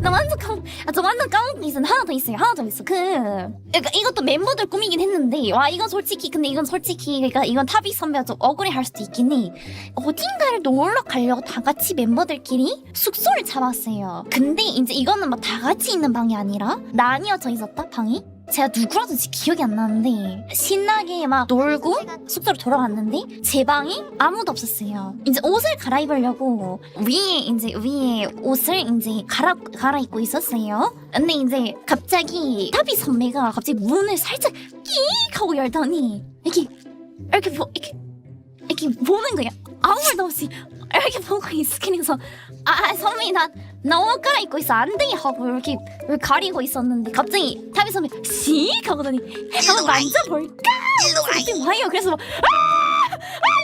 나 완전 까먹, 아, 저 완전 게 있어. 하나 더 있어요. 하나 더 있어. 그, 그러니까 이것도 멤버들 꾸미긴 했는데, 와, 이건 솔직히, 근데 이건 솔직히, 그러니까 이건 타비 선배가 좀 억울해 할 수도 있긴 해. 어딘가를 놀러 가려고 다 같이 멤버들끼리 숙소를 잡았어요. 근데 이제 이거는 막 다 같이 있는 방이 아니라, 나뉘어져 있었다, 방이? 제가 누구라든지 기억이 안 나는데 신나게 막 놀고 숙소로 돌아왔는데 제 방에 아무도 없었어요. 이제 옷을 갈아입으려고 위에 이제 위에 옷을 이제 갈아 갈아입고 있었어요. 근데 이제 갑자기 타비 선배가 갑자기 문을 살짝 끼익 하고 열더니 이렇게 이렇게 보 이렇게 이렇게 보는 거야. 아무 말도 없이 이렇게 보고 있으면서 아 선배 나 나옷 갈아입고 있어 안돼 하고 이렇게 가리고 있었는데 갑자기 타비 선배 씩 하고 더니 한번 만져볼까? 갑자기 와요. 그래서 막, 아! 아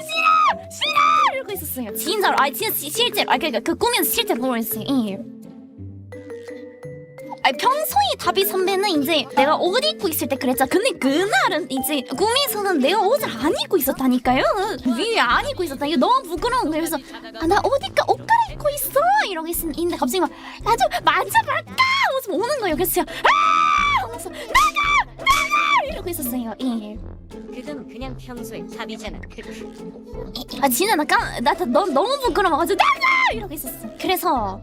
싫어 싫어 이러고 있었어요. 진짜로 아 진짜 시- 실제로 아 그러니까 그 꿈에서 실제로 보고 있어요. 예. 아니 평소에 다비 선배는 이제 내가 옷 입고 있을 때 그랬잖아. 근데 그날은 이제 꿈에서는 내가 옷을 안 입고 있었다니까요. 위에 안 입고 있었다. 이거 너무 부끄러운 거예요. 그래서 아, 나옷 입까 옷 갈아입고 있어 이러고 있는데 갑자기 막나좀 만져볼까 하면서 오는 거예요. 그래서 제가 아 하면서 나가 나가 이러고 있었어요. 예. 그건 그냥 평소의 탑이잖아. 크크. 아 진짜 나나 너, 너무 부끄러워가지고 나가 이러고 있었어. 그래서